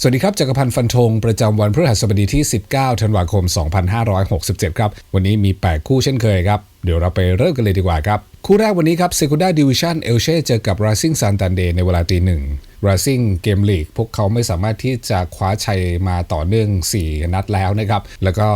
สวัสดีครับจักรพันธ์ฟันธงประจำวันพฤหัสบดีที่ 19 ธันวาคม 2567 ครับ วันนี้มี 8 คู่เช่นเคยครับ เดี๋ยวเราไปเริ่มกันเลยดีกว่าครับ คู่แรกวันนี้ครับเซคูด้าดิวิชันเอลเช่เจอกับ Racing Santander ในเวลาตีหนึ่ง Racing เกมลีกพวกเขาไม่สามารถที่จะคว้าชัยมาต่อเนื่อง 4 นัดแล้วนะครับ แล้วก็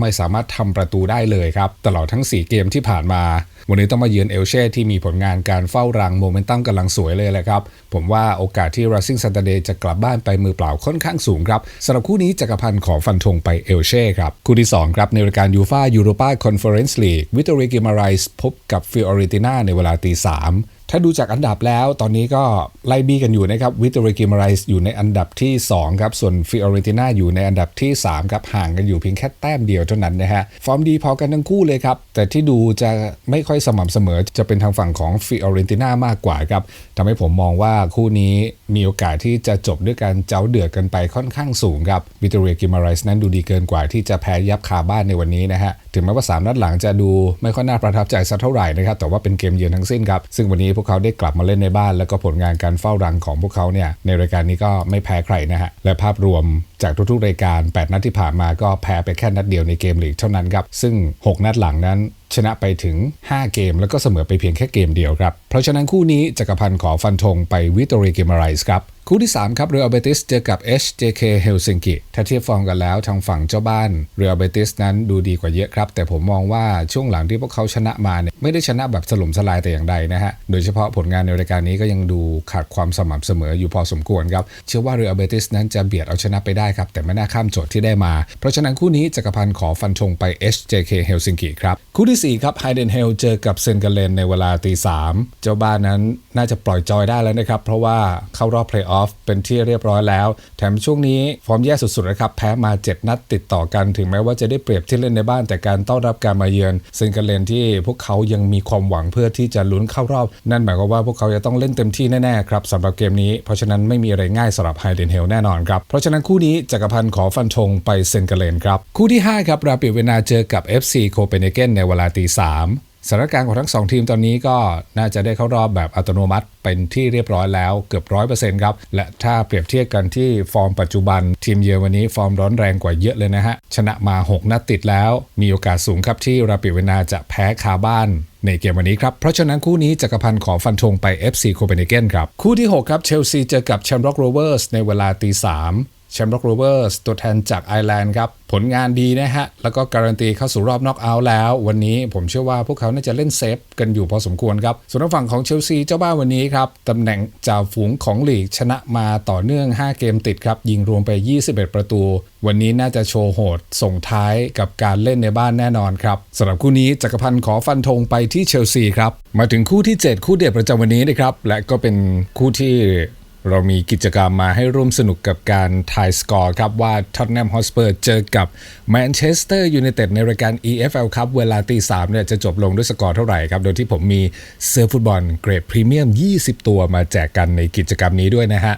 ไม่สามารถทำประตูได้เลยครับ ตลอดทั้ง 4 เกมที่ผ่านมา วันนี้ต้องมาเยือนเอลเช่ที่มีผลงานการเฝ้ารังโมเมนตัมกำลังสวยเลยแหละครับ ผมว่าโอกาสที่ Racing Santander จะกลับบ้านไปมือเปล่าค่อนข้างสูงครับสำหรับคู่นี้จักรพันธ์ขอฟันธงไปเอลเช่ครับ คู่ที่ 2 ครับ ในรายการยูฟายูโรปาคอนเฟอเรนซ์ลีกวิตอรีกิมาไรส์พบกับฟิออริติน่าในเวลาตีสาม ถ้าดูจากอันดับแล้วตอนนี้ก็ไล่บี้กันอยู่นะครับวิตเตอร์กิมาไรส์อยู่ในอันดับที่ 2 ครับ ส่วนฟิออริติน่าอยู่ในอันดับที่ 3 ครับ ห่างกันอยู่เพียงแค่แต้มเดียวเท่านั้นนะฮะ ฟอร์มดีพอกันทั้งคู่เลยครับ แต่ที่ดูจะไม่ค่อยสม่ำเสมอจะเป็นทางฝั่งของฟิออริติน่ามากกว่าครับทำให้ผมมองว่าคู่นี้มีโอกาสที่จะจบด้วยการเจ้าเดือดกันไปค่อนข้างสูงครับวิตเตอร์กิมาไรส์นั้นดูดีเกินกว่าที่จะแพ้ยับคาบ้านในวันนี้นะฮะถึงแม้ว่าสามนัดหลังจะดูไม่ค่อยน่าประทับใจสักเท่าไหร่นะครับแต่ว่าเป็นเกมเยือนทั้งสิ้นครับซึ่งวันนี้พวกเขาได้กลับมาเล่นในบ้าน แล้วก็ผลงานการเฝ้ารังของพวกเขาเนี่ยในรายการนี้ก็ไม่แพ้ใครนะฮะและภาพรวมจากทุกๆรายการ 8 นัดที่ผ่านมาก็แพ้ไปแค่นัดเดียวในเกมลีกเท่านั้นครับซึ่ง 6 นัดหลังนั้น ชนะไปถึง 5 เกม แล้วก็เสมอไปเพียงแค่เกมเดียวครับ เพราะฉะนั้นคู่นี้จักรพันธ์ขอฟันธงไปวิตอรีเกมาไรส์ครับ คู่ที่ 3 ครับเรือัลเบติสเจอกับ HJK เฮลซิงกิถ้าเทียบฟอร์มกันแล้วทางฝั่งเจ้าบ้านเรือัลเบติสนั้นดูดีกว่าเยอะครับ แต่ผมมองว่าช่วงหลังที่พวกเขาชนะมาเนี่ยไม่ได้ชนะแบบสลุมสลายแต่อย่างใดนะฮะ โดยเฉพาะผลงานในรายการนี้ก็ยังดูขาดความสม่ำเสมออยู่พอสมควรครับ เชื่อว่าเรือัลเบติสนั้นจะเบียดเอาชนะไปได้ครับแต่ไม่น่าข้ามโจทย์ที่ได้มา เพราะฉะนั้นคู่นี้จักรพันธ์ขอฟันธงไป HJK เฮลซิงกิครับคู่ที่สี่ครับไฮเดนเฮลเจอกับเซนกาเลนในเวลาตีสามเจ้าบ้านนั้นน่าจะปล่อยจอยได้แล้วนะครับ เพราะว่าเข้ารอบเพลย์ออฟเป็นที่เรียบร้อยแล้ว แถมช่วงนี้ฟอร์มแย่สุดๆนะครับ แพ้มา 7 นัดติดต่อกันถึงแม้ว่าจะได้เปรียบที่เล่นในบ้าน แต่การต้อนรับการมาเยือนเซึ่งกันเลนที่พวกเขายังมีความหวังเพื่อที่จะลุ้นเข้ารอบ นั่นหมายความว่าพวกเขาจะต้องเล่นเต็มที่แน่ๆครับสำหรับเกมนี้เพราะฉะนั้นไม่มีอะไรง่ายสำหรับไฮเดนเฮลแน่นอนครับเพราะฉะนั้นคู่นี้จักรพันธ์ขอฟันธงไปเซนกันเลนครับคู่ที่5ครับราปิเวนาเจอกับ FC โคเปนเฮเกนในเวลาตีสามสถานการณ์ของทั้ง 2 ทีมตอนนี้ก็น่าจะได้เข้ารอบแบบอัตโนมัติเป็นที่เรียบร้อยแล้วเกือบร้อยเปอร์เซ็นต์ครับ และถ้าเปรียบเทียบกันที่ฟอร์มปัจจุบัน ทีมเยือนวันนี้ฟอร์มร้อนแรงกว่าเยอะเลยนะฮะ ชนะมา 6 นัดติดแล้ว มีโอกาสสูงครับที่ราปิเวนาจะแพ้คาบ้านในเกมวันนี้ครับ เพราะฉะนั้นคู่นี้จักรพันธ์ขอฟันธงไป FC โคเปนเฮเกนครับ คู่ที่ 6 ครับเชลซีเจอกับแชมป์ร็อกโรเวอร์สในเวลาตีสาม แชมป์ร็อกโรเวอร์สตัวแทนจากไอร์แลนด์ครับ ผลงานดีนะฮะ แล้วก็การันตีเข้าสู่รอบน็อกเอาท์แล้ว วันนี้ผมเชื่อว่าพวกเขาน่าจะเล่นเซฟกันอยู่พอสมควรครับ ส่วนฝั่งของเชลซีเจ้าบ้านวันนี้ครับตำแหน่งจ่าฝูงของลีกชนะมาต่อเนื่อง 5 เกมติดครับ ยิงรวมไป 21 ประตู วันนี้น่าจะโชว์โหด ส่งท้ายกับการเล่นในบ้านแน่นอนครับสำหรับคู่นี้จักรพันธ์ขอฟันธงไปที่เชลซีครับมาถึงคู่ที่ 7 คู่เด็ดประจำวันนี้นะครับและก็เป็นคู่ที่ เรามีกิจกรรมมาให้ร่วมสนุกกับการทายสกอร์ครับว่าท็อตแนมฮอสเปอร์เจอกับแมนเชสเตอร์ยูไนเต็ดในรายการ EFL ครับเวลาตีสามเนี่ยจะจบลงด้วยสกอร์เท่าไหร่ครับ โดยที่ผมมีเสื้อฟุตบอลเกรดพรีเมียม 20 ตัวมาแจกกันในกิจกรรมนี้ด้วยนะฮะ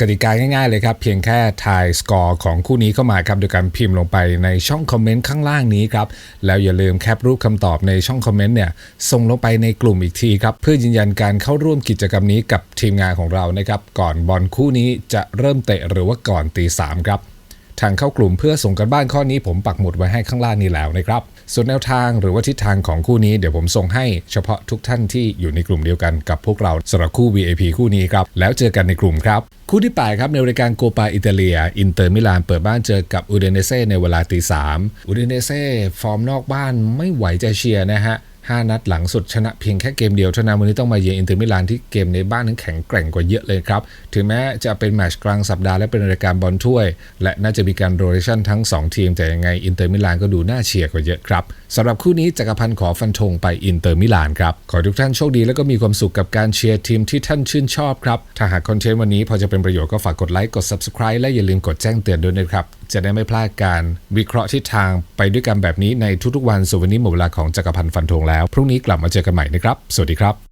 กติกาง่ายๆเลยครับ เพียงแค่ทายสกอร์ของคู่นี้เข้ามาครับโดยการพิมพ์ลงไปในช่องคอมเมนต์ข้างล่างนี้ครับ แล้วอย่าลืมแคปรูปคำตอบในช่องคอมเมนต์เนี่ยส่งลงไปในกลุ่มอีกทีครับ เพื่อยืนยันการเข้าร่วมกิจกรรมนี้กับทีมงานของเรานะครับ ก่อนบอลคู่นี้จะเริ่มเตะหรือว่าก่อนตีสามครับ ทางเข้ากลุ่มเพื่อส่งกันบ้านข้อนี้ผมปักหมุดไว้ให้ข้างล่างนี้แล้วนะครับ ส่วนแนวทางหรือว่าทิศทางของคู่นี้เดี๋ยวผมส่งให้เฉพาะทุกท่านที่อยู่ในกลุ่มเดียวกันกับพวกเราสำหรับคู่ VIP คู่นี้ครับ แล้วเจอกันในกลุ่มครับ คู่ที่ 8 ครับในรายการโกปาอิตาเลีย อินเตอร์มิลานเปิดบ้านเจอกับอูเดเนเซ่ในเวลาตีสามอูเดเนเซ่ฟอร์มนอกบ้านไม่ไหวจะเชียร์นะฮะ 5 นัดหลังสุดชนะเพียงแค่เกมเดียวเท่านั้นวันนี้ต้องมาเยือนอินเตอร์มิลานที่เกมในบ้านนั้นแข็งแกร่งกว่าเยอะเลยครับ ถึงแม้จะเป็นแมตช์กลางสัปดาห์และเป็นรายการบอลถ้วย และน่าจะมีการโรเทชันทั้ง 2 ทีม แต่ยังไงอินเตอร์มิลานก็ดูน่าเชียร์กว่าเยอะครับสำหรับคู่นี้จักรพันธ์ขอฟันธงไปอินเตอร์มิลานครับ ขอทุกท่านโชคดีแล้วก็มีความสุขกับการเชียร์ทีมที่ท่านชื่นชอบครับถ้าหากคอนเทนต์วันนี้พอจะเป็นประโยชน์ก็ฝากกดไลค์กด subscribe และอย่าลืมกดแจ้งเตือนด้วยนะครับจะได้ไม่พลาดการวิเคราะห์ทิศทางไปด้วยกันแบบนี้ในทุกๆวันส่วนวันนี้หมดเวลาของจักรพันธ์ฟันธงแล้ว พรุ่งนี้กลับมาเจอกันใหม่นะครับ สวัสดีครับ